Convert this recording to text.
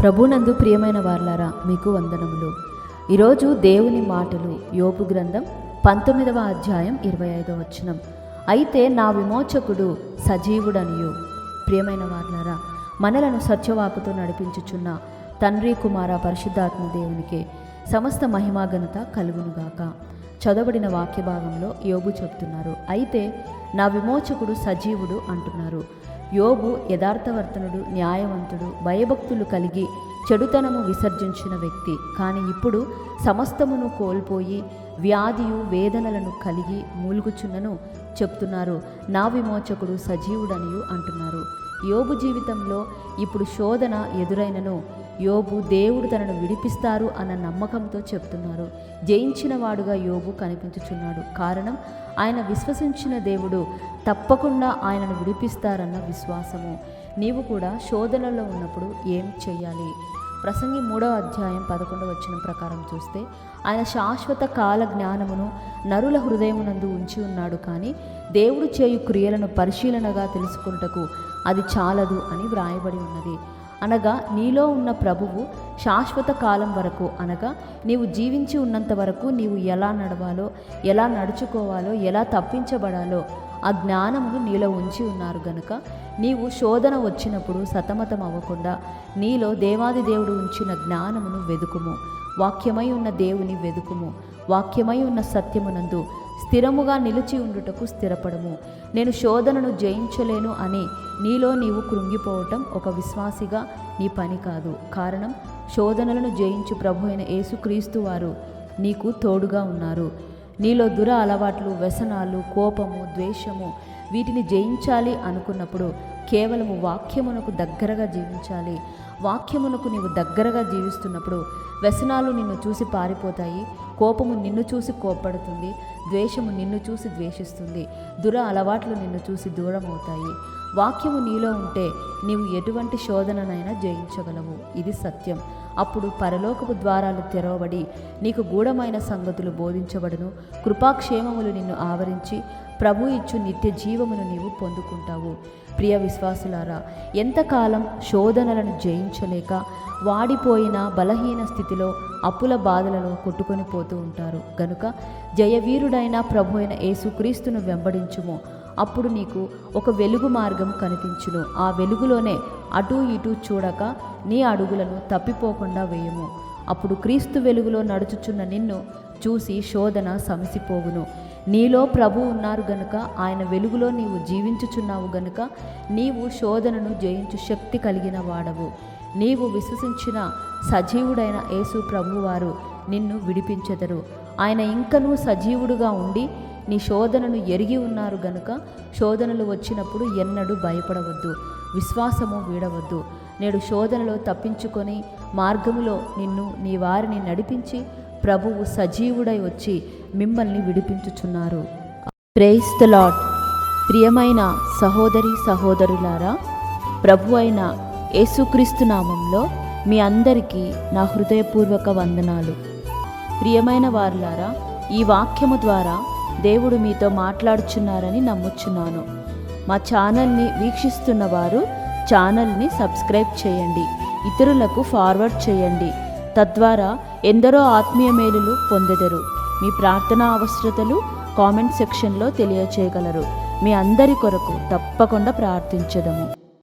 ప్రభునందు ప్రియమైన వార్లారా మీకు వందనములు. ఈరోజు దేవుని మాటలు యోపు గ్రంథం పంతొమ్మిదవ అధ్యాయం ఇరవై ఐదవ వచనం. అయితే నా విమోచకుడు సజీవుడనియు. ప్రియమైన వార్లారా మనలను సత్యవాకుతో నడిపించుచున్న తండ్రి కుమార పరిశుద్ధాత్మ దేవునికి సమస్త మహిమాఘనత కలుగునుగాక. చదవబడిన వాక్య భాగంలో యోగు చెప్తున్నారు అయితే నా విమోచకుడు సజీవుడు అంటున్నారు. యోబు యథార్థవర్తనుడు న్యాయవంతుడు భయభక్తులు కలిగి చెడుతనము విసర్జించిన వ్యక్తి. కానీ ఇప్పుడు సమస్తమును కోల్పోయి వ్యాధియు వేదనలను కలిగి మూలుగుచున్నను చెప్తున్నారు. నా విమోచకుడు సజీవుడనియు అంటున్నారు. యోగు జీవితంలో ఇప్పుడు శోధన ఎదురైనను. యోబు దేవుడు తనను విడిపిస్తారు అన్న నమ్మకంతో చెప్తున్నారు. జయించిన వాడుగా యోబు కనిపించుచున్నాడు. కారణం ఆయన విశ్వసించిన దేవుడు తప్పకుండా ఆయనను విడిపిస్తారన్న విశ్వాసము. నీవు కూడా శోధనలో ఉన్నప్పుడు ఏం చేయాలి ప్రసంగి మూడవ అధ్యాయం పదకొండవ వచ్చిన ప్రకారం చూస్తే ఆయన శాశ్వత కాల జ్ఞానమును నరుల హృదయమునందు ఉంచి ఉన్నాడు కానీ దేవుడు చేయు క్రియలను పరిశీలనగా తెలుసుకుంటకు అది చాలదు అని వ్రాయబడి ఉన్నది. అనగా నీలో ఉన్న ప్రభువు శాశ్వత కాలం వరకు అనగా నీవు జీవించి ఉన్నంత వరకు నీవు ఎలా నడవాలో ఎలా నడుచుకోవాలో ఎలా తప్పించబడాలో ఆ జ్ఞానమును నీలో ఉంచి ఉన్నారు గనుక నీవు శోధన వచ్చినప్పుడు సతమతం అవ్వకుండా నీలో దేవాది దేవుడు ఉంచిన జ్ఞానమును వెదుకుము. వాక్యమై ఉన్న దేవుని వెదుకుము. వాక్యమై ఉన్న సత్యమునందు స్థిరముగా నిలిచి ఉండుటకు స్థిరపడము. నేను శోధనను జయించలేను అని నీలో నీవు కృంగిపోవటం ఒక విశ్వాసిగా నీ పని కాదు. కారణం శోధనలను జయించు ప్రభు అయిన యేసుక్రీస్తు వారు నీకు తోడుగా ఉన్నారు. నీలో దుర అలవాట్లు వ్యసనాలు కోపము ద్వేషము వీటిని జయించాలి అనుకున్నప్పుడు కేవలము వాక్యమునకు దగ్గరగా జీవించాలి. వాక్యమునకు నీవు దగ్గరగా జీవిస్తున్నప్పుడు వ్యసనాలు నిన్ను చూసి పారిపోతాయి. కోపము నిన్ను చూసి కోప్పడుతుంది. ద్వేషము నిన్ను చూసి ద్వేషిస్తుంది. దుర అలవాట్లు నిన్ను చూసి దూరం అవుతాయి వాక్యము నీలో ఉంటే నీవు ఎటువంటి శోధననైనా జయించగలవు. ఇది సత్యం. అప్పుడు పరలోకపు ద్వారాలు తెరవబడి నీకు గూఢమైన సంగతులు బోధించబడును. కృపాక్షేమములు నిన్ను ఆవరించి ప్రభు ఇచ్చు నిత్య జీవమును నీవు పొందుకుంటావు. ప్రియ విశ్వాసులారా ఎంతకాలం శోధనలను జయించలేక వాడిపోయిన బలహీన స్థితిలో అప్పుల బాధలలో కొట్టుకొని పోతూ ఉంటారు. గనుక జయవీరుడైన ప్రభు అయిన యేసుక్రీస్తును వెంబడించుము. అప్పుడు నీకు ఒక వెలుగు మార్గం కనిపించును. ఆ వెలుగులోనే అటూ ఇటూ చూడక నీ అడుగులను తప్పిపోకుండా వేయము. అప్పుడు క్రీస్తు వెలుగులో నడుచుచున్న నిన్ను చూసి శోధన సమసిపోవును. నీలో ప్రభు ఉన్నారు గనుక ఆయన వెలుగులో నీవు జీవించుచున్నావు గనుక నీవు శోధనను జయించు శక్తి కలిగిన వాడవు. నీవు విశ్వసించిన సజీవుడైన యేసు ప్రభువారు నిన్ను విడిపించెదరు. ఆయన ఇంకనూ సజీవుడుగా ఉండి నీ శోధనను ఎరిగి ఉన్నారు గనుక శోధనలు వచ్చినప్పుడు ఎన్నడూ భయపడవద్దు విశ్వాసము వీడవద్దు. నేడు శోధనలో తప్పించుకొని మార్గములో నిన్ను నీ వారిని నడిపించి ప్రభువు సజీవుడై వచ్చి మిమ్మల్ని విడిపించుచున్నారు. ప్రేస్ ద లాడ్ ప్రియమైన సహోదరి సహోదరులారా ప్రభు అయిన యేసుక్రీస్తు నామంలో మీ అందరికీ నా హృదయపూర్వక వందనాలు. ప్రియమైన వారులారా ఈ వాక్యము ద్వారా దేవుడు మీతో మాట్లాడుచున్నారని నమ్ముచున్నాను. మా ఛానల్ని వీక్షిస్తున్న వారు ఛానల్ని సబ్స్క్రైబ్ చేయండి. ఇతరులకు ఫార్వర్డ్ చేయండి. తద్వారా ఎందరో ఆత్మీయ మేలులు పొందెదరు. మీ ప్రార్థనా అవసరతలు కామెంట్ సెక్షన్లో తెలియచేయగలరు. మీ అందరి కొరకు తప్పకుండా ప్రార్థించదము